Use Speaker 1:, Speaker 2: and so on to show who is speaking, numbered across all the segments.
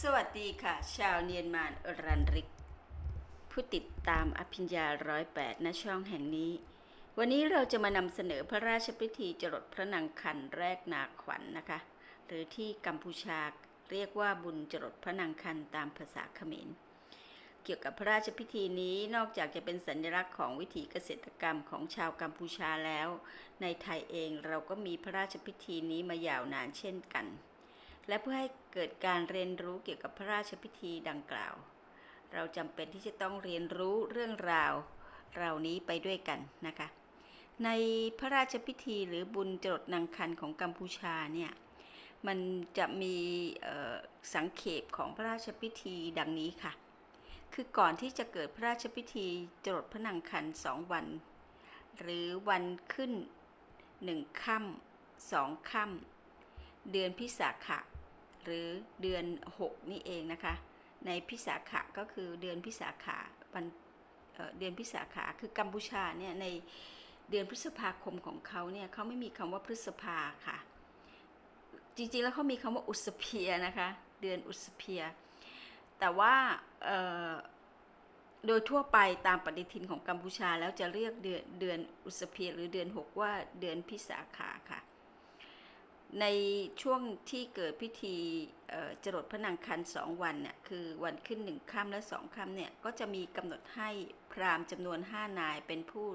Speaker 1: สวัสดีค่ะ ชาวเนียนมานอรันริก ผู้ติดตามอภิญญาร้อยแปดณช่องแห่งนี้ วันนี้เราจะมานำเสนอพระราชพิธีจรดพระนางคันแรกนาขวัญนนะคะ หรือที่กัมพูชาเรียกว่าบุญจรดพระนางคันตามภาษาเขมร เกี่ยวกับพระราชพิธีนี้นอกจากจะเป็นสัญลักษณ์ของวิถีเกษตรกรรมของชาวกัมพูชาแล้ว ในไทยเองเราก็มีพระราชพิธีนี้มายาวนานเช่นกัน และเพื่อให้เกิดการเรียนรู้เกี่ยวกับพระราชพิธีดังกล่าว เราจำเป็นที่จะต้องเรียนรู้เรื่องราวเหล่านี้ไปด้วยกันนะคะ ในพระราชพิธีหรือบุญจรดนางคันของกัมพูชาเนี่ยมันจะมีสังเขปของพระราชพิธีดังนี้ค่ะ คือก่อนที่จะเกิดพระราชพิธีจรดพระนางคันสองวัน หรือวันขึ้นหนึ่งค่ำสองค่ำเดือนพิสาขะ หรือเดือน 6 นี่เองนะคะ ในพิสาขะก็คือเดือนพิสาขาวันเเดือนพิสาขาคือกัมพูชาเนี่ยในเดือนพฤษภาคมของเขาเนี่ยเขาไม่มีคำว่าพฤษภาค่ะ จริงๆแล้วเขามีคำว่าอุสเพียนะคะเดือนอุสเพีย แต่ว่าโดยทั่วไปตามปฏิทินของกัมพูชาแล้วจะเรียกเดือนเดือนอุสเพียหรือเดือน 6 ว่าเดือนพิสาขาค่ะ ในช่วงที่เกิดพิธีจรดพระนางคันสองวันเนี่ยคือวันขึ้นหนึ่งค่ำและสองค่ำเนี่ยก็จะมีกำหนดให้พราหมณ์จำนวนห้านายเป็นผู้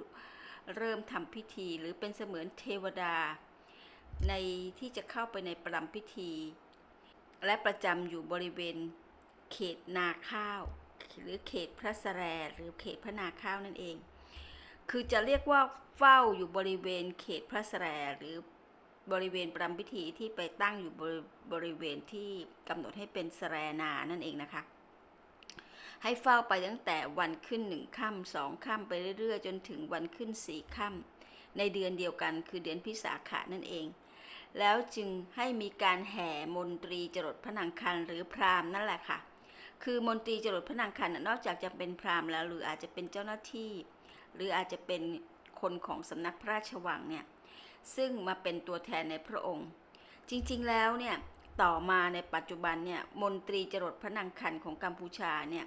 Speaker 1: เริ่มทำพิธีหรือเป็นเสมือนเทวดา ในที่จะเข้าไปในประรำพิธี และประจำอยู่บริเวณเขตนาข้าว หรือเขตพระสแรหรือเขตพระนาข้าวนั่นเอง คือจะเรียกว่าเฝ้าอยู่บริเวณเขตพระสแรหรือ บริเวณประรำพิธีที่ไปตั้งอยู่บริบรเวณที่กำหนดให้เป็นสแรนานั่นเองนะคะ ให้เฝ้าไปตั้งแต่วันขึ้นหนึ่งค่ำสองค่ำไปเรื่อยๆ จนถึงวันขึ้นสี่ค่ำในเดือนเดียวกันคือเดือนพิสาขะนั่นเอง แล้วจึงให้มีการแห่มนตรีจรดพระนางคันหรือพราหมณ์นั่นแหละค่ะ คือมนตรีจรดพระนางคันน่ะนอกจากจะเป็นพราหมณ์แล้วหรืออาจจะเป็นเจ้าหน้าที่ หรืออาจจะเป็น คนของสำนักพระราชวังเนี่ยซึ่งมาเป็นตัวแทนในพระองค์ จริงๆแล้วเนี่ยต่อมาในปัจจุบันเนี่ยมนตรีจรดพระนางคันของกัมพูชาเนี่ย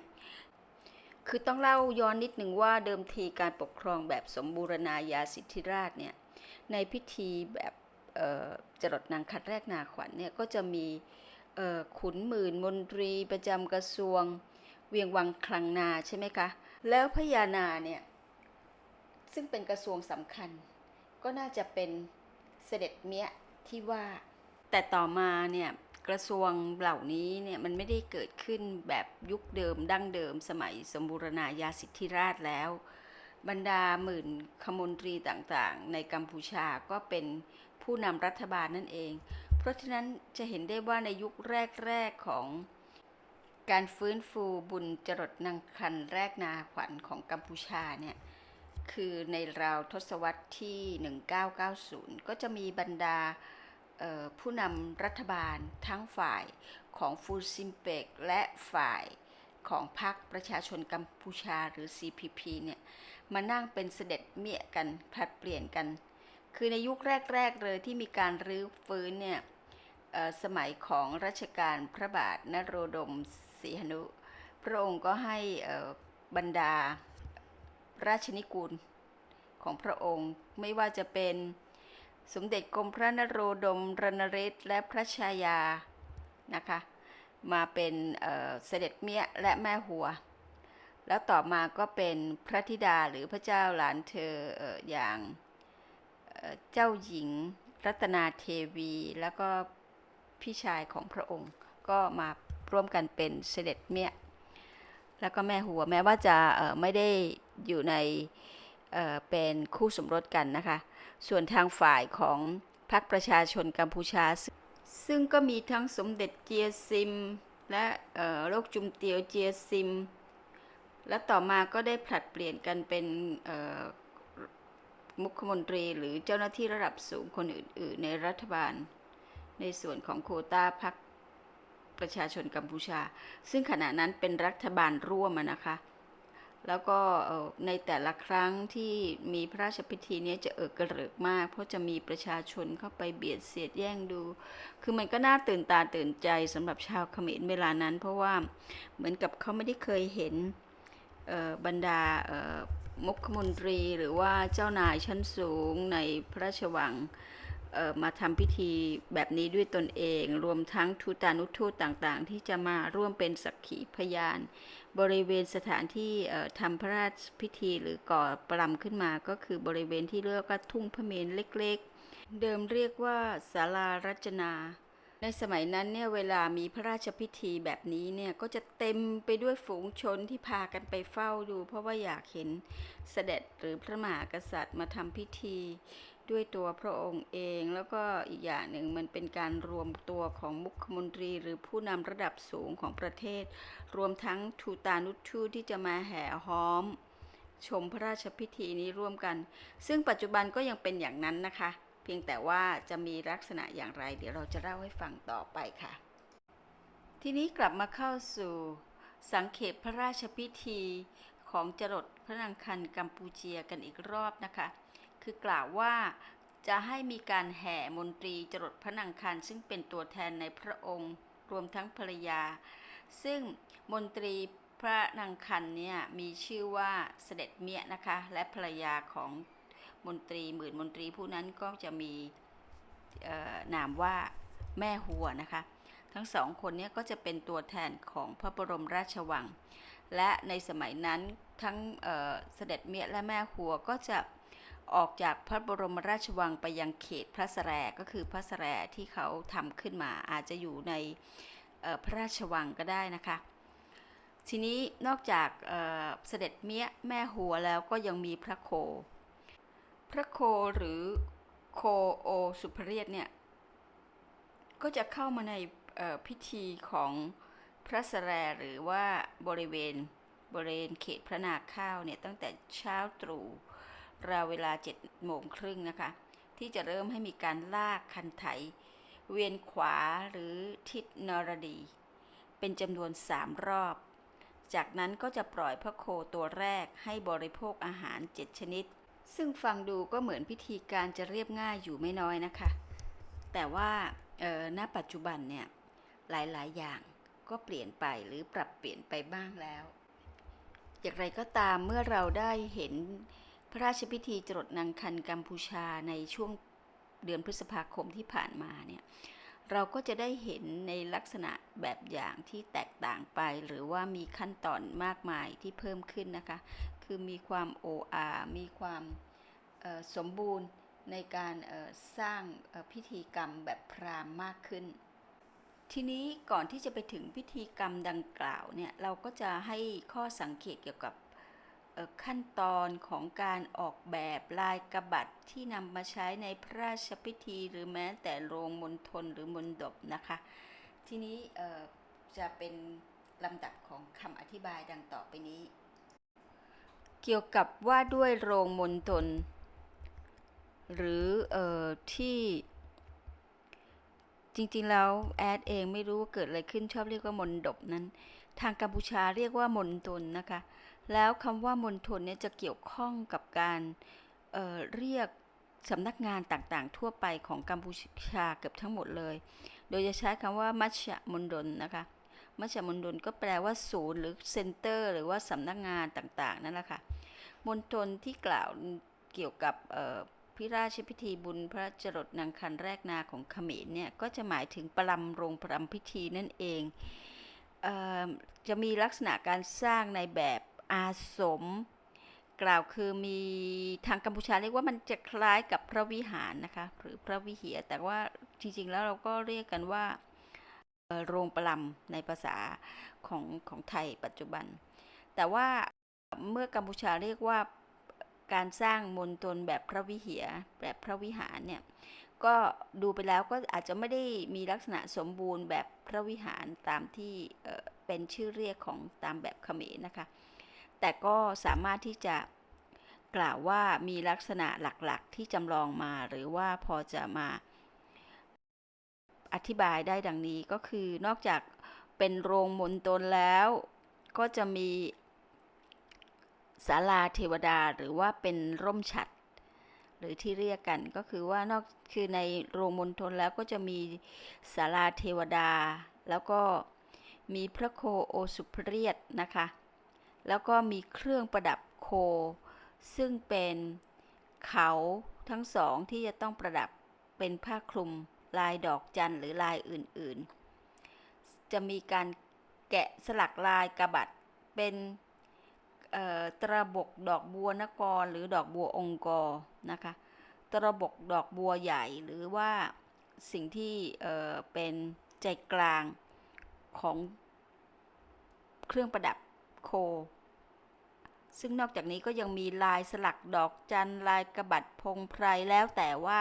Speaker 1: คือต้องเล่าย้อนนิดหนึ่งว่าเดิมทีการปกครองแบบสมบูรณาญาสิทธิราชเนี่ยในพิธีแบบจรดนางคันแรกนาขวัญเนี่ยก็จะมีขุนหมื่นมนตรีประจำกระทรวง เวียงวังคลังนาใช่ไหมคะ แล้วพญานาเนี่ย ซึ่งเป็นกระทรวงสำคัญ ก็น่าจะเป็นเสด็จเมียที่ว่า แต่ต่อมาเนี่ยกระทรวงเหล่านี้เนี่ยมันไม่ได้เกิดขึ้นแบบยุคเดิมดั้งเดิม สมัยสมบูรณาญาสิทธิราชแล้ว บรรดาหมื่นขมนตรีต่างๆ ในกัมพูชาก็เป็นผู้นำรัฐบาลนั่นเอง เพราะฉะนั้นจะเห็นได้ว่าในยุคแรกๆของการฟื้นฟูบุญจรดนางคันแรกนาขวัญของกัมพูชาเนี่ย คือในราวทศวรรษที่ 1990 ก็จะมีบรรดาผู้นำรัฐบาลทั้งฝ่ายของฟูซิมเปกและฝ่ายของพรรคประชาชนกัมพูชาหรือ CPP เนี่ยมานั่งเป็นเสด็จเมียกันผลัดเปลี่ยนกัน คือในยุคแรก ๆ เลยที่มีการรื้อฟื้นเนี่ยสมัยของรัชกาลพระบาทนโรดมศรีหนุ พระองค์ก็ให้บรรดา ราชนิกูลของพระองค์ไม่ว่าจะเป็นสมเด็จกรมพระนโรดมรณเรศและพระชายานะคะมาเป็นเสด็จเมียและแม่หัว แล้วต่อมาก็เป็นพระธิดาหรือพระเจ้าหลานเธออย่างเจ้าหญิงรัตนาเทวี แล้วก็พี่ชายของพระองค์ ก็มาร่วมกันเป็นเสด็จเมียแล้วก็แม่หัวแม้ว่าจะไม่ได้ อยู่ในเเป็นคู่สมรสกันนะคะ ส่วนทางฝ่ายของพรรคประชาชนกัมพูชา ซึ่งก็มีทั้งสมเด็จเจียซิม และโลกจุมเตียวเจียซิม และต่อมาก็ได้ผลัดเปลี่ยนกันเป็นมุขมนตรีหรือเจ้าหน้าที่ระดับสูงคนอื่น ๆ ในรัฐบาล ในส่วนของโคต้าพรรคประชาชนกัมพูชา ซึ่งขณะนั้นเป็นรัฐบาลร่วมนะคะ แล้วก็ในแต่ละครั้งที่มีพระราชพิธีนี้จะเอิกกระเริกมาก เพราะจะมีประชาชนเข้าไปเบียดเสียดแย่งดู คือมันก็น่าตื่นตาตื่นใจสำหรับชาวเขมรเวลานั้น เพราะว่าเหมือนกับเขาไม่ได้เคยเห็นบรรดามุขมนตรีหรือว่าเจ้านายชั้นสูงในพระราชวัง มาทำพิธีแบบนี้ด้วยตนเอง รวมทั้งทูตานุทูตต่างๆ ที่จะมาร่วมเป็นสักขีพยาน บริเวณสถานที่ทำพระราชพิธีหรือก่อปรำขึ้นมาก็คือบริเวณที่เรียกว่าทุ่งพระเมรุเล็กๆ เดิมเรียกว่าศาลารัจนา ในสมัยนั้นเนี่ยเวลามีพระราชพิธีแบบนี้เนี่ยก็จะเต็มไปด้วยฝูงชนที่พากันไปเฝ้าดู เพราะว่าอยากเห็นเสด็จหรือพระมหากษัตริย์มาทำพิธี ด้วยตัวพระองค์เอง แล้วก็อีกอย่างหนึ่งมันเป็นการรวมตัวของมุขมนตรี หรือผู้นำระดับสูงของประเทศ รวมทั้งทูตานุทูที่จะมาแห่ห้อม ชมพระราชพิธีนี้ร่วมกัน ซึ่งปัจจุบันก็ยังเป็นอย่างนั้นนะคะ เพียงแต่ว่าจะมีลักษณะอย่างไร เดี๋ยวเราจะเล่าให้ฟังต่อไปค่ะ ทีนี้กลับมาเข้าสู่สังเขปพระราชพิธีของจรดพระนางคันกัมพูเชียกันอีกรอบนะคะ คือกล่าวว่าจะให้มีการแห่มนตรีจรดพระนางคันซึ่งเป็นตัวแทนในพระองค์ รวมทั้งภรรยา ซึ่งมนตรีพระนางคันเนี่ยมีชื่อว่าเสด็จเมียนะคะ และภรรยาของมนตรีหมื่นมนตรีผู้นั้นก็จะมีนามว่าแม่หัวนะคะ ทั้งสองคนเนี้ก็จะเป็นตัวแทนของพระบรมราชวัง และในสมัยนั้นทั้งเเสด็จเมียและแม่หัวก็จะ ออกจากพระบรมราชวังไปยังเขตพระสแรก็คือพระสแรที่เขาทำขึ้นมาอาจจะอยู่ในพระราชวังก็ได้นะคะทีนี้นอกจากเเสด็จเมียแม่หัวแล้วก็ยังมีพระโค พระโคหรือโคโอสุภเรียตเนี่ย ก็จะเข้ามาในพิธีของพระสแรหรือว่าบริเวณบริเวณเขตพระนาข้าวเนี่ยตั้งแต่เช้าตรู่ ราวเวลาเจ็ดโมงครึ่งนะคะ ที่จะเริ่มให้มีการลากคันไถ เวียนขวาหรือทิศนรดี เป็นจำนวนสามรอบ จากนั้นก็จะปล่อยพระโคตัวแรกให้บริโภคอาหารเจ็ดชนิด ซึ่งฟังดูก็เหมือนพิธีการจะเรียบง่ายอยู่ไม่น้อยนะคะ แต่ว่าณปัจจุบันเนี่ยหลายๆ อย่างก็เปลี่ยนไปหรือปรับเปลี่ยนไปบ้างแล้ว อย่างไรก็ตามเมื่อเราได้เห็น พระราชพิธีจรดนางคันกัมพูชาในช่วงเดือนพฤษภาคมที่ผ่านมาเนี่ยเราก็จะได้เห็นในลักษณะแบบอย่างที่แตกต่างไป หรือว่ามีขั้นตอนมากมายที่เพิ่มขึ้นนะคะ คือมีความโออามีความสมบูรณ์ในการสร้างพิธีกรรมแบบพราหมณ์มากขึ้น ทีนี้ก่อนที่จะไปถึงพิธีกรรมดังกล่าวเนี่ยเราก็จะให้ข้อสังเกตเกี่ยวกับ ขั้นตอนของการออกแบบลายกระบัดที่นำมาใช้ในพระราชพิธีหรือแม้แต่โรงมณฑลหรือมณฑปนะคะ ทีนี้จะเป็นลำดับของคำอธิบายดังต่อไปนี้ เกี่ยวกับว่าด้วยโรงมณฑลหรือออที่จริงๆ แล้วแอดเองไม่รู้ว่าเกิดอะไรขึ้นชอบเรียกว่ามนดบนั้น ทางกัมพูชาเรียกว่ามณฑลนะคะ แล้วคำว่ามณฑลเนี่ยจะเกี่ยวข้องกับการเเรียกสำนักงานต่างๆ ทั่วไปของกัมพูชาเกือบทั้งหมดเลย โดยจะใช้คำว่ามัชฌมณฑลนะคะมัชฌมณฑลก็แปลว่าศูนย์หรือเซ็นเตอร์ หรือว่าสำนักงานต่างๆนั่นแหละค่ะมณฑลที่กล่าวเกี่ยวกับพิราชพิธีบุญพระจรดนางคันแรกนาของเขมรเนี่ยก็จะหมายถึงประลำโรงประลำพิธีนั่นเองเอจะมีลักษณะการสร้างในแบบ อาสม กล่าวคือมีทางกัมพูชาเรียกว่ามันจะคล้ายกับพระวิหารนะคะ หรือพระวิหารแต่ว่าจริงๆแล้วเราก็เรียกกันว่าโรงประลำในภาษาของของไทยปัจจุบัน แต่ว่าเมื่อกัมพูชาเรียกว่าการสร้างมณฑลแบบพระวิหารแบบพระวิหารเนี่ยก็ดูไปแล้วก็อาจจะไม่ได้มีลักษณะสมบูรณ์แบบพระวิหารตามที่เป็นชื่อเรียกของตามแบบเขมรนะคะ แต่ก็สามารถที่จะกล่าวว่ามีลักษณะหลักๆ ที่จำลองมาหรือว่าพอจะมาอธิบายได้ดังนี้ก็คือนอกจากเป็นโรงมณฑลแล้วก็จะมีศาลาเทวดาหรือว่าเป็นร่มฉัด หรือที่เรียกกันก็คือว่านอกคือในโรงมณฑลแล้วก็จะมีศาลาเทวดา แล้วก็มีพระโคโอสุพเรียตนะคะ แล้วก็มีเครื่องประดับโค ซึ่งเป็นเขาทั้งสองที่จะต้องประดับเป็นผ้าคลุมลายดอกจันหรือลายอื่นๆ จะมีการแกะสลักลายกระบัดเป็นตระบกดอกบัวนกรหรือดอกบัวองกอนะคะ ตระบกดอกบัวใหญ่หรือว่าสิ่งที่เป็นใจกลางของเครื่องประดับ โค ซึ่งนอกจากนี้ก็ยังมีลายสลักดอกจันลายกระบัดพงไพรแล้วแต่ว่า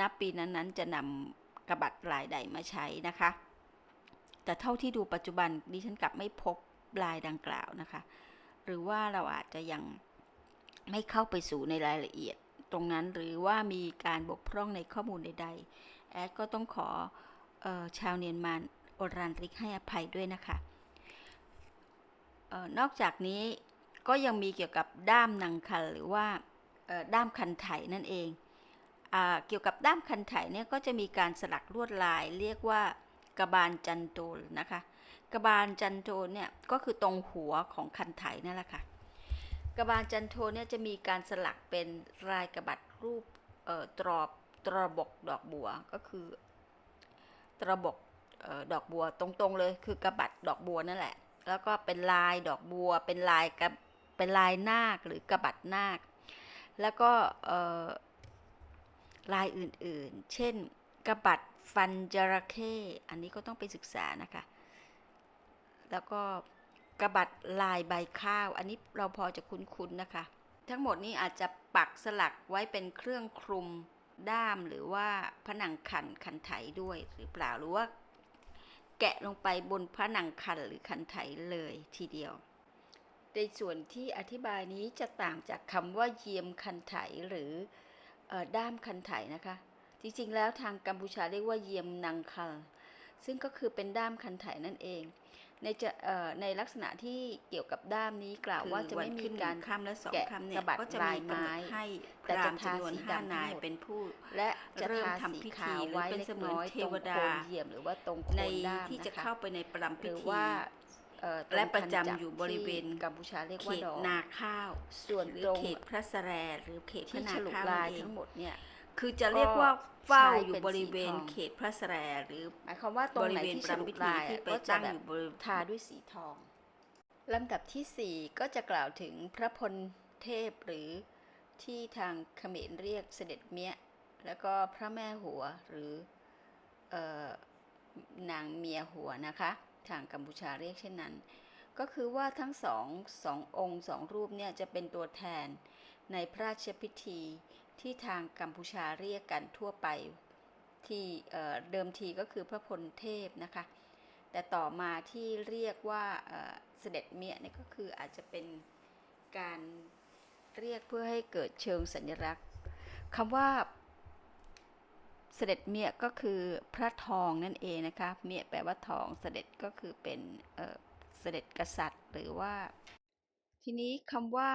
Speaker 1: นับปีนั้นๆจะนำกระบัดลายใดมาใช้นะคะ แต่เท่าที่ดูปัจจุบันดิฉันกลับไม่พบลายดังกล่าวนะคะ หรือว่าเราอาจจะยังไม่เข้าไปสู่ในรายละเอียดตรงนั้นหรือว่ามีการบกพร่องในข้อมูลใดๆ แอดก็ต้องขอออชาวเนียนมานอรันริกให้อภัยด้วยนะคะ นอกจากนี้ก็ยังมีเกี่ยวกับด้ามนังคันหรือว่าด้ามคันไถนั่นเองอเกี่ยวกับด้ามคันไถเนี่ยก็จะมีการสลักลวดลายเรียกว่ากระบาลจันโตลนะคะกระบาลจันโทนเนี่ยก็คือตรงหัวของคันไถนั่นแหละค่ะกระบาลจันโทนเนี่ยจะมีการสลักเป็นลายกระบัดรูปตรอบตรบกดอกบัวก็คือตรบกออดอกบัวตรงๆเลยคือกระบัดดอกบัวนั่นแหละ แล้วก็เป็นลายดอกบัว เป็นลายกระเป็นลายนาคหรือกระบัดนาค แล้วก็ลายอื่นๆ เช่น กระบัดฟันจระเข้อันนี้ก็ต้องไปศึกษานะคะ แล้วก็กระบัดลายใบข้าว อันนี้เราพอจะคุ้นๆนะคะ ทั้งหมดนี้อาจจะปักสลักไว้เป็นเครื่องคลุมด้ามหรือว่าผนังคันคันไถด้วยหรือเปล่าหรือว่า แกะลงไปบนผนังคันหรือคันไถเลยทีเดียว ในส่วนที่อธิบายนี้จะต่างจากคำว่าเยียมคันไถหรืออด้ามคันไถนะคะ จริงๆแล้วทางกัมพูชาเรียกว่าเยียมนังคันซึ่งก็คือเป็นด้ามคันไถนั่นเอง ในจะเอ่อในลักษณะที่เกี่ยวกับด้ามนี้กล่าวว่าจะไม่มีการ
Speaker 2: คำและสอง
Speaker 1: แกะ
Speaker 2: คำเนี่
Speaker 1: ก
Speaker 2: ย
Speaker 1: ระบัด
Speaker 2: ก็จะ
Speaker 1: ลา
Speaker 2: มี
Speaker 1: ย
Speaker 2: ไม้
Speaker 1: ไม้
Speaker 2: ให้
Speaker 1: แต่
Speaker 2: พ
Speaker 1: จะ
Speaker 2: ราหมณ์
Speaker 1: ทา
Speaker 2: จำนวน
Speaker 1: สี
Speaker 2: ห้า
Speaker 1: ดำ
Speaker 2: นาย
Speaker 1: ทั้งหมด
Speaker 2: เป็นผู้
Speaker 1: และจะ
Speaker 2: เริ่ม
Speaker 1: ทา
Speaker 2: ทำ
Speaker 1: สี
Speaker 2: พิธี
Speaker 1: ขาว
Speaker 2: หรือ
Speaker 1: ไว้
Speaker 2: เป็น
Speaker 1: เล็ก
Speaker 2: เสมือน
Speaker 1: น้อย
Speaker 2: เท
Speaker 1: ตรง
Speaker 2: ว
Speaker 1: โค
Speaker 2: ดา
Speaker 1: นเหยี่ยมหรือว่าตรงโค
Speaker 2: ใน
Speaker 1: นด้าม
Speaker 2: ที่จะ
Speaker 1: นค
Speaker 2: เข้าไปในประลำ
Speaker 1: ห
Speaker 2: พิ
Speaker 1: รือ
Speaker 2: ธี
Speaker 1: ว่าเอ่อตรง
Speaker 2: และประ
Speaker 1: คัน
Speaker 2: จำ
Speaker 1: จัก
Speaker 2: อยู่บริเวณ
Speaker 1: ที่กัมพูชาเรียก
Speaker 2: เข
Speaker 1: ว่า
Speaker 2: ต
Speaker 1: ดอก
Speaker 2: นาข้าว
Speaker 1: ส่วน
Speaker 2: หรื
Speaker 1: ตรง
Speaker 2: เขตพระสแรหรือเขตพ
Speaker 1: ที่
Speaker 2: ระนา
Speaker 1: ฉลุ
Speaker 2: ข้าว
Speaker 1: ลาย
Speaker 2: นั่นเอง
Speaker 1: ทั้งหมดเนี่ย
Speaker 2: คือจะเรียกว่าเฝ้าอยู่
Speaker 1: ใช้เป็น
Speaker 2: บริเวณ
Speaker 1: สีทอง
Speaker 2: เขตพระสแรหรือ
Speaker 1: หมายความว่าตรงไหน
Speaker 2: บริเวณ
Speaker 1: ที่
Speaker 2: ป
Speaker 1: ฉ
Speaker 2: รำ
Speaker 1: ลุ
Speaker 2: พิธี
Speaker 1: ลาย
Speaker 2: ที่
Speaker 1: อะ
Speaker 2: ไป
Speaker 1: ก็จะ
Speaker 2: ตั้ง
Speaker 1: แบ
Speaker 2: อยู่
Speaker 1: บบ
Speaker 2: ริเวณ
Speaker 1: ทาด้วยสีทองลำดับที่สี่ก็จะกล่าวถึงพระพลเทพหรือที่ทางเขมรเรียกเสด็จเมียแล้วก็พระแม่หัวหรือเออนางเมียหัวนะคะ ทางกัมพูชาเรียกเช่นนั้น ก็คือว่าทั้งสองสององค์สองรูปเนี่ยจะเป็นตัวแทนในพระราชพิธี ที่ทางกัมพูชาเรียกกันทั่วไปที่เดิมทีก็คือพระพลเทพนะคะ แต่ต่อมาที่เรียกว่าเสด็จเมียเนี่ยก็คืออาจจะเป็นการเรียกเพื่อให้เกิดเชิงสัญลักษณ์คำว่าเสด็จเมียก็คือพระทองนั่นเองนะคะเมียแปลว่าทองเสด็จก็คือเป็นเสด็จกษัตริย์หรือว่า ทีนี้คำว่า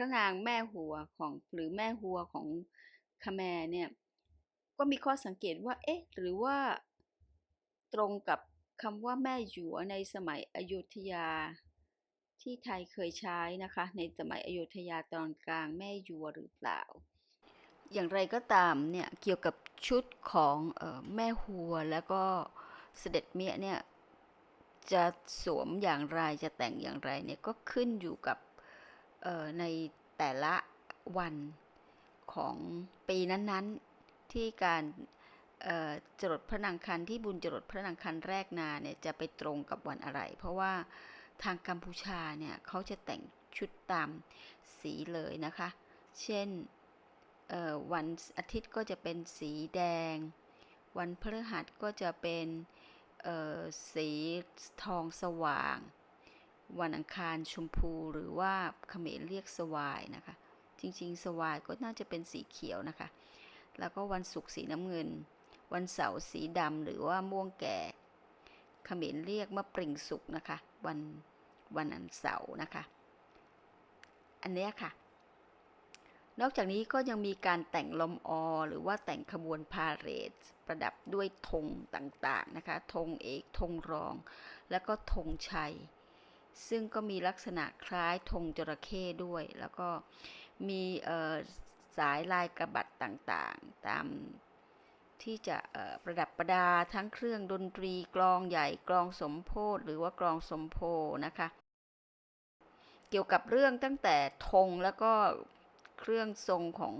Speaker 1: ระนางแม่หัวของหรือแม่หัวของคาแมเนี่ยก็มีข้อสังเกตว่า เอ๊ะ หรือว่าตรงกับคำว่าแม่หยวในสมัยอยุธยา ที่ไทยเคยใช้นะคะ ในสมัยอยุธยาตอนกลางแม่หยวหรือเปล่า อย่างไรก็ตามเนี่ยเกี่ยวกับชุดของออแม่หัวแล้วก็เสด็จเมียเนี่ยจะสวมอย่างไรจะแต่งอย่างไรเนี่ยก็ขึ้นอยู่กับ ในแต่ละวันของปีนั้นๆที่การจรดพระนางคันที่บุญจรดพระนางคันแรกนาเนี่ยจะไปตรงกับวันอะไร เพราะว่าทางกัมพูชาเนี่ยเขาจะแต่งชุดตามสีเลยนะคะ เช่นวันอาทิตย์ก็จะเป็นสีแดง วันพฤหัสก็จะเป็นสีทองสว่าง วันอังคารชมพูหรือว่าเขมรเรียกสวายนะคะ จริง ๆ สวายก็น่าจะเป็นสีเขียวนะคะ แล้วก็วันศุกร์สีน้ำเงิน วันเสาร์สีดำหรือว่าม่วงแก่เขมรเรียกมะปริงสุกนะคะ วันวันอันเสาร์นะคะ อันเนี้ยค่ะ นอกจากนี้ก็ยังมีการแต่งลมอ หรือว่าแต่งขบวนพาเหรดประดับด้วยธงต่างๆนะคะธงเอกธงรอง แล้วก็ธงชัย ซึ่งก็มีลักษณะคล้ายธงจระเข้ด้วย แล้วก็มีสายลายกระบัดต่างๆ ตามที่จะประดับประดาทั้งเครื่องดนตรีกลองใหญ่กลองสมโพธหรือว่ากลองสมโพนะคะ เกี่ยวกับเรื่องตั้งแต่ธงแล้วก็เครื่องทรงของ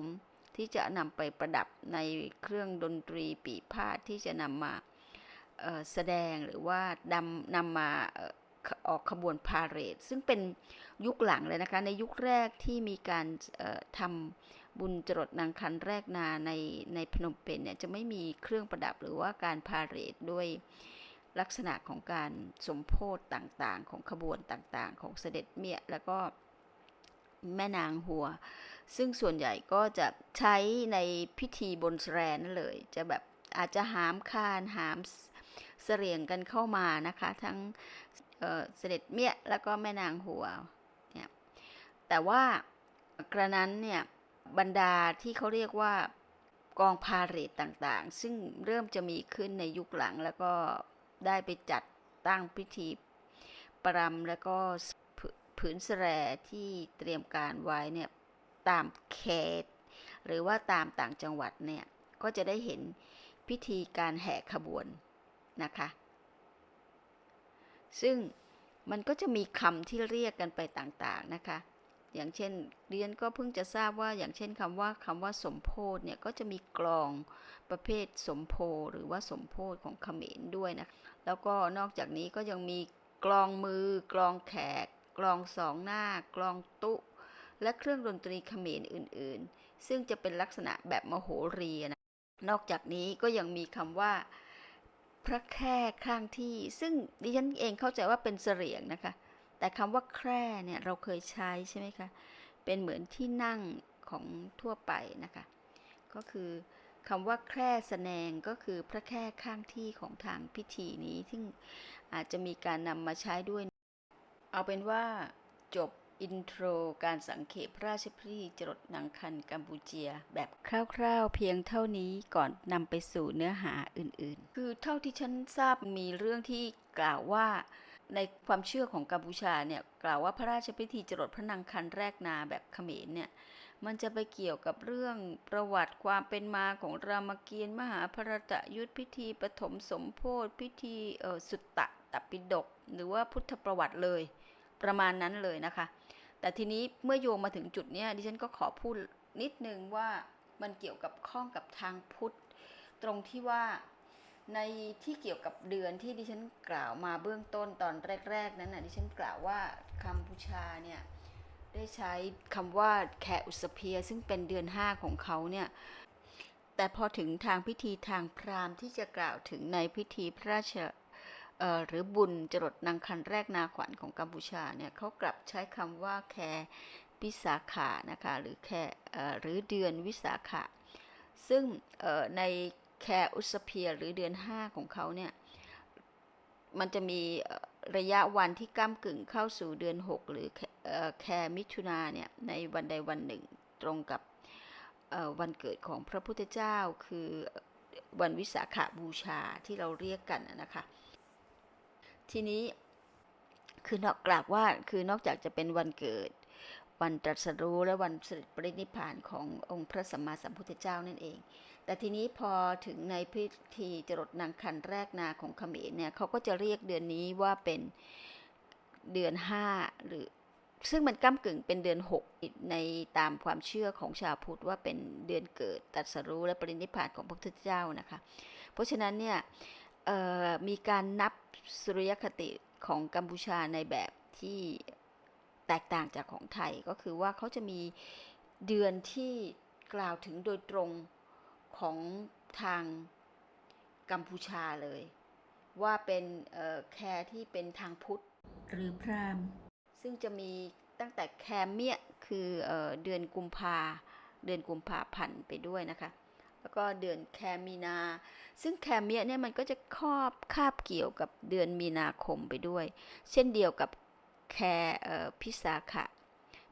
Speaker 1: ที่จะนำไปประดับในเครื่องดนตรีปีพาดที่จะนำมาแสดงหรือว่านำนำมา ออกขบวนพาเหรดซึ่งเป็นยุคหลังเลยนะคะ ในยุคแรกที่มีการทำบุญจรดนางคันแรกนาในในพนมเปญเนี่ยจะไม่มีเครื่องประดับหรือว่าการพาเหรดด้วยลักษณะของการสมโพธต่างๆ ของขบวนต่างๆ ของเสด็จเมียและก็แม่นางหัว ซึ่งส่วนใหญ่ก็จะใช้ในพิธีบนแรนนั่นเลย จะแบบอาจจะหามคานหามเสรียงกันเข้ามานะคะ ทั้ง เเสด็จเมียแล้วก็แม่นางหัวเนี่ยแต่ว่ากระนั้นเนี่ยบรรดาที่เขาเรียกว่ากองพาเหรดต่างๆ ซึ่งเริ่มจะมีขึ้นในยุคหลังแล้วก็ได้ไปจัดตั้งพิธีประรำแล้วก็ผืนแสรที่เตรียมการไว้เนี่ยตามเขต หรือว่าตามต่างจังหวัดเนี่ยก็จะได้เห็นพิธีการแห่ขบวนนะคะ ซึ่งมันก็จะมีคำที่เรียกกันไปต่างๆนะคะ อย่างเช่นเรียนก็เพิ่งจะทราบว่าอย่างเช่นคำว่าคำว่าสมโพธเนี่ยก็จะมีกลองประเภทสมโพหรือว่าสมโพธของเขมรด้วยนะแล้วก็นอกจากนี้ก็ยังมีกลองมือกลองแขก กลองสองหน้ากลองตุและเครื่องดนตรีเขมรอื่นๆ ซึ่งจะเป็นลักษณะแบบมโหรีนะนอกจากนี้ก็ยังมีคำว่า พระแคร่ข้างที่ ซึ่งดิฉันเองเข้าใจว่าเป็นเสรียงนะคะ แต่คำว่าแคร่เนี่ยเราเคยใช้ใช่ไหมคะ เป็นเหมือนที่นั่งของทั่วไปนะคะ ก็คือคำว่าแคร่แสดงก็คือพระแคร่ข้างที่ของทางพิธีนี้ ซึ่งอาจจะมีการนำมาใช้ด้วย เอาเป็นว่าจบ อินโทรการสังเขปพระราชพิธีจรดหนังคันกัมพูเชีย แบบคร่าวๆเพียงเท่านี้ก่อนนำไปสู่เนื้อหาอื่นๆ คือเท่าที่ฉันทราบมีเรื่องที่กล่าวว่า ในความเชื่อของกัมพูชาเนี่ยกล่าวว่าพระราชพิธีจรดพระนางคันแรกนาแบบเขมรเนี่ยมันจะไปเกี่ยวกับเรื่องประวัติความเป็นมาของรามเกียรติ์มหาภรตยุทธพิธีปฐมสมโพธิพิธีเอ่อสุตตะตปิฎกหรือว่าพุทธประวัติเลย ประมาณนั้นเลยนะคะ แต่ทีนี้เมื่อโยงมาถึงจุดนี้ดิฉันก็ขอพูดนิดนึงว่ามันเกี่ยวกับข้องกับทางพุทธ ตรงที่ว่าในที่เกี่ยวกับเดือนที่ดิฉันกล่าวมาเบื้องต้นตอนแรก ๆ นั้นนะดิฉันกล่าวว่ากัมพูชาเนี่ยได้ใช้คำว่าแคอุสเพียซึ่งเป็นเดือนห้าของเขาเนี่ยแต่พอถึงทางพิธีทางพราหมณ์ที่จะกล่าวถึงในพิธีพระราช หรือบุญจรดนางคันแรกนาขวัญของกัมพูชาเนี่ยเขากลับใช้คำว่าแควิสาขานะคะหรือแคหรือเดือนวิสาขะซึ่งในแคอุสเพียหรือเดือน 5 ของเขาเนี่ยมันจะมีระยะวันที่ก้ากึ่งเข้าสู่เดือน 6 หรือแคมิถุนาเนี่ยในวันใดวันหนึ่งตรงกับวันเกิดของพระพุทธเจ้าคือวันวิสาขาบูชาที่เราเรียกกันนะคะ ทีนี้คือนอกกล่าวว่าคือนอกจากจะเป็นวันเกิด วันตรัสรู้และวันสด็จปรินิพานขององค์พระสัมมาสัมพุทธเจ้านั่นเอง แต่ทีนี้พอถึงในพิธีจรดนางคันแรกนาของเขมรเนี่ยเขาก็จะเรียกเดือนนี้ว่าเป็นเดือนห้าหรือซึ่งมันก้ากึ่งเป็นเดือนหกในตามความเชื่อของชาวพุทธว่าเป็นเดือนเกิดตรัสรู้และปรินิพพานของพระพุทธเจ้านะคะ เพราะฉะนั้นเนี่ย มีการนับสุริยคติของกัมพูชาในแบบที่แตกต่างจากของไทยก็คือว่าเขาจะมีเดือนที่กล่าวถึงโดยตรงของทางกัมพูชาเลย ว่าเป็นแคร์ที่เป็นทางพุทธ หรือพราหมณ์ ซึ่งจะมีตั้งแต่แคมเมียคือเออเดือนกุมภาเดือนกุมภาพันธ์ไปด้วยนะคะ แล้วก็เดือนแคมีนา ซึ่งแคมเมียเนี่ยมันก็จะครอบคาบเกี่ยวกับเดือนมีนาคมไปด้วย เช่นเดียวกับแคพิสาขะ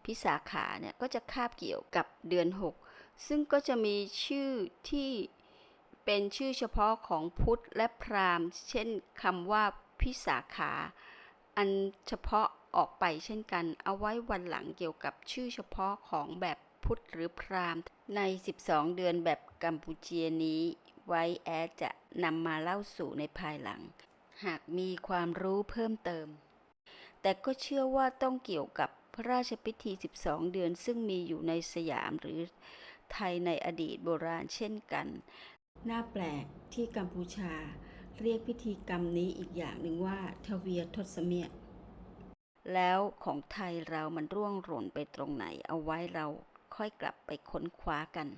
Speaker 1: พิพิสาขาเนี่ยก็จะคาบเกี่ยวกับเดือน 6 ซึ่งก็จะมีชื่อที่เป็นชื่อเฉพาะของพุทธและพราหมณ์ เช่นคำว่าพิสาขา อันเฉพาะออกไปเช่นกัน เอาไว้วันหลังเกี่ยวกับชื่อเฉพาะของแบบพุทธหรือพราหมณ์ใน 12 เดือนแบบ กัมพูเชียนี้ไว้แอดจะนำมาเล่าสู่ในภายหลัง หากมีความรู้เพิ่มเติม แต่ก็เชื่อว่าต้องเกี่ยวกับพระราชพิธี 12 เดือนซึ่งมีอยู่ในสยามหรือไทยในอดีตโบราณเช่นกัน น่าแปลกที่กัมพูชา เรียกพิธีกรรมนี้อีกอย่างหนึ่งว่าทเวียทศเมียแล้วของไทยเรามันร่วงหล่นไปตรงไหน เอาไว้เราค่อยกลับไปค้นคว้ากัน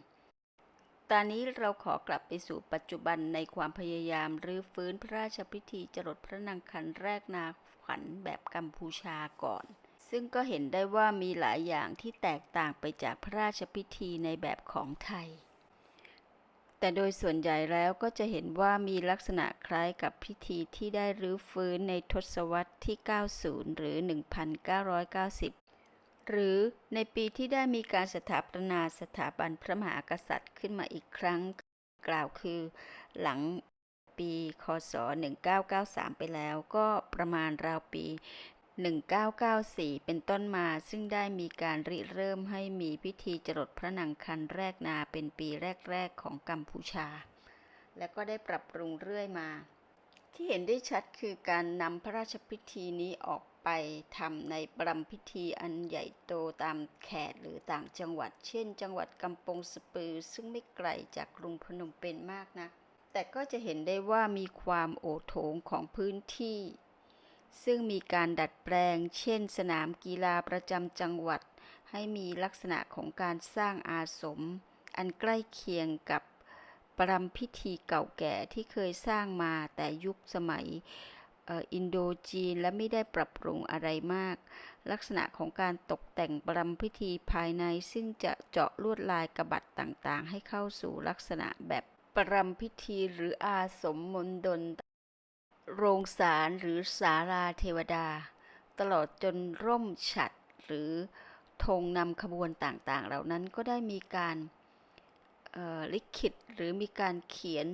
Speaker 1: ตอนนี้เราขอกลับไปสู่ปัจจุบันในความพยายามรื้อฟื้นพระราชพิธีจรดพระนางคันแรกนาขวัญแบบกัมพูชาก่อน ซึ่งก็เห็นได้ว่ามีหลายอย่างที่แตกต่างไปจากพระราชพิธีในแบบของไทย แต่โดยส่วนใหญ่แล้วก็จะเห็นว่ามีลักษณะคล้ายกับพิธีที่ได้รื้อฟื้นในทศวรรษที่ 90 หรือ 1990 หรือในปีที่ได้มีการสถาปนาสถาบันพระมหากษัตริย์ขึ้นมาอีกครั้ง กล่าวคือ หลังปีคศ 1993 ไปแล้ว ก็ประมาณราวปี 1994 เป็นต้นมาซึ่งได้มีการริเริ่มให้มีพิธีจรดพระนางคันแรกนาเป็นปีแรก ๆ ของกัมพูชา และก็ได้ปรับปรุงเรื่อยมา ที่เห็นได้ชัดคือการนำพระราชพิธีนี้ออก ไปทำในปรำพิธีอันใหญ่โตตามแขกหรือต่างจังหวัด เช่น จังหวัดกำปงสปือ ซึ่งไม่ไกลจากกรุงพนมเปญมากนะแต่ก็จะเห็นได้ว่ามีความโอโถงของพื้นที่ ซึ่งมีการดัดแปลง เช่น สนามกีฬาประจำจังหวัด ให้มีลักษณะของการสร้างอาสม อันใกล้เคียงกับปรำพิธีเก่าแก่ที่เคยสร้างมาแต่ยุคสมัย อินโดจีนและไม่ได้ปรับปรุงอะไรมาก ลักษณะของการตกแต่งปรำพิธีภายในซึ่งจะเจาะลวดลายกระบัดต่างๆ ให้เข้าสู่ลักษณะแบบปรำพิธีหรืออาสมมนดล โรงสารหรือศาลาเทวดา ตลอดจนร่มฉัดหรือธงนำขบวนต่างๆ เหล่านั้นก็ได้มีการลิขิตหรือมีการเขียน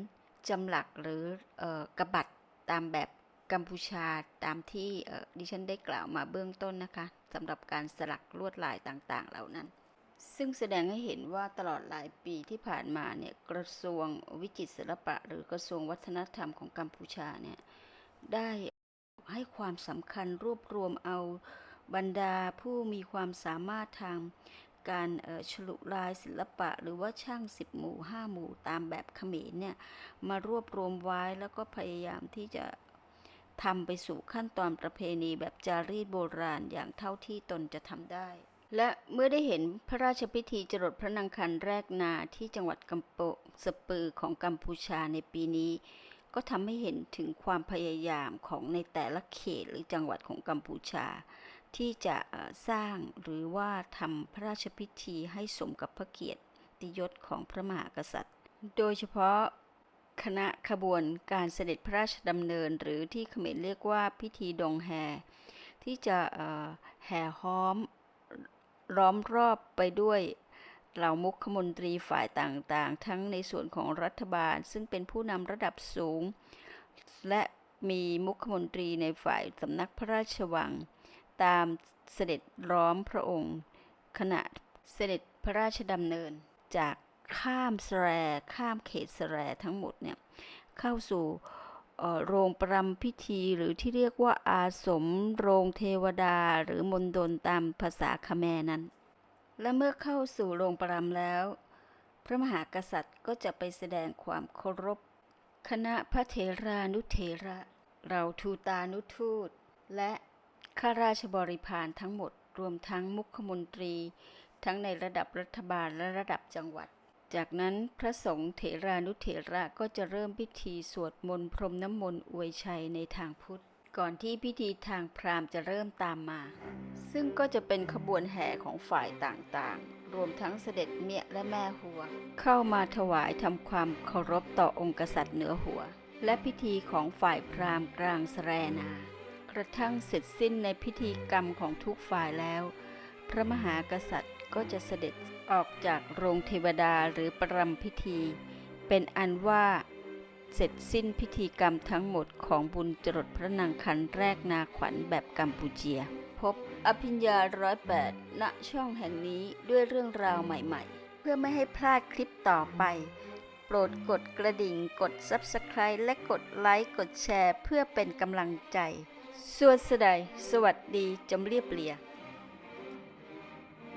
Speaker 1: จำหลักหรือออกระบัดตามแบบ กัมพูชาตามที่ดิฉันได้กล่าวมาเบื้องต้นนะคะสำหรับการสลักลวดลายต่างๆ เหล่านั้น ซึ่งแสดงให้เห็นว่าตลอดหลายปีที่ผ่านมาเนี่ยกระทรวงวิจิตรศิลปะ หรือกระทรวงวัฒนธรรมของกัมพูชาเนี่ยได้ให้ความสำคัญรวบรวมเอาบรรดาผู้มีความสามารถทางการฉลุลายศิลปะ หรือว่าช่างสิบหมู่ห้าหมู่ตามแบบเขมรเนี่ยมารวบรวมไว้แล้วก็พยายามที่จะ ทำไปสู่ขั้นตอนประเพณีแบบจารีตโบราณอย่างเท่าที่ตนจะทำได้ และเมื่อได้เห็นพระราชพิธีจรดพระนางคันแรกนาที่จังหวัดกัมโปสปือของกัมพูชาในปีนี้ ก็ทำให้เห็นถึงความพยายามของในแต่ละเขตหรือจังหวัดของกัมพูชา ที่จะสร้างหรือว่าทำพระราชพิธีให้สมกับพระเกียรติยศของพระมหากษัตริย์ โดยเฉพาะ คณะขบวนการเสด็จพระราชดำเนิน หรือที่เขมรเรียกว่าพิธีดงแฮที่จะแห่ห้อมล้อมรอบไปด้วยเหล่ามุขมนตรีฝ่ายต่างๆ ทั้งในส่วนของรัฐบาล ซึ่งเป็นผู้นำระดับสูง และมีมุขมนตรีในฝ่ายสำนักพระราชวัง ตามเสด็จล้อมพระองค์ ขณะเสด็จพระราชดำเนินจาก ข้ามสแรข้ามเขตสแรทั้งหมดเนี่ยเข้าสู่โรงประรำพิธีหรือที่เรียกว่าอาสมโรงเทวดาหรือมณฑลตามภาษาคแมนั้น และเมื่อเข้าสู่โรงประรำแล้ว พระมหากษัตริย์ก็จะไปแสดงความเคารพ คณะพระเถรานุเถระเราทูตานุทูต และข้าราชบริพารทั้งหมด รวมทั้งมุขมนตรี ทั้งในระดับรัฐบาลและระดับจังหวัด จากนั้นพระสงฆ์เถรานุเถระก็จะเริ่มพิธีสวดมนต์พรมน้ำมนต์อวยชัยในทางพุทธ ก่อนที่พิธีทางพราหมณ์จะเริ่มตามมา ซึ่งก็จะเป็นขบวนแห่ของฝ่ายต่างๆ รวมทั้งเสด็จเมียและแม่หัว เข้ามาถวายทำความเคารพต่อองค์กษัตริย์เหนือหัว และพิธีของฝ่ายพราหมณ์กลางสแรนา กระทั่งเสร็จสิ้นในพิธีกรรมของทุกฝ่ายแล้วพพระมหากษัตริย์ก็จะเสด็จ ออกจากโรงเทวดาหรือประรำพิธี เป็นอันว่าเสร็จสิ้นพิธีกรรมทั้งหมดของบุญจรดพระนางคันแรกนาขวัญแบบกัมพูเชีย พบอภิญญาร้อยแปดณช่องแห่งนี้ด้วยเรื่องราวใหม่ๆ เพื่อไม่ให้พลาดคลิปต่อไป โปรดกดกระดิ่งกด Subscribe และกดไลค์กดแชร์เพื่อเป็นกำลังใจสวัสดีสวัสดีจำเรียบเรีย